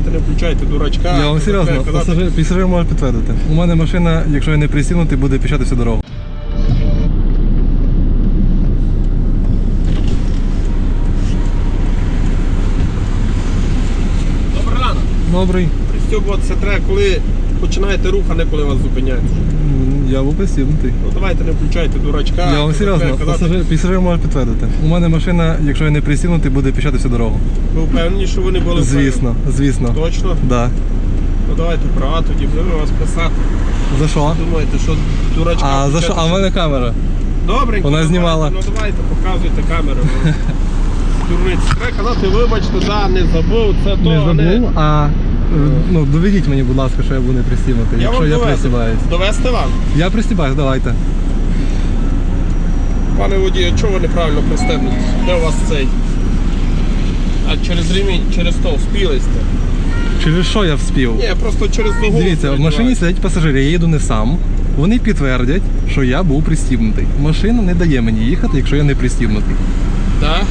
давайте не включайте дурачка. Я вам серйозно, казати, пасажир, пасажир може підтвердити. У мене машина, якщо я не пристібнутий, буде піщати всю дорогу. Добрий ранок. Добрий. Пристьобуватися треба, коли починаєте рух, а не коли вас зупиняють. Я був пристібнутий. Ну давайте не включайте дурачка. Я вам серйозно, пасажир, пасажир може підтвердити. У мене машина, якщо я не пристібнутий, буде піщати всю дорогу. Ви впевнені, що ви не були Звісно, звісно. Точно? Да. Ну давайте права, тоді будемо вас писати. За що? Думаєте, що дурачка. А за що? А в мене камера. Добренько. Вона знімала. Ну давайте, показуйте камеру. Дурниці. Треба казати, вибачте, да, не забув, це то, Не а не... забув, а е, ну, доведіть мені, будь ласка, що я буду не пристібнутий, Я якщо вам я довезу. пристібаюсь. Довести вам? Я пристібаюсь, давайте. Пане водію, чого ви неправильно пристебнуті? Де у вас цей? А через ремінь, через то вспіли сте? Через що я вспів? Ні, просто через ногу. Дивіться, в машині сидять пасажири, я їду не сам. Вони підтвердять, що я був пристібнутий. Машина не дає мені їхати, якщо я не пристібнутий. Так?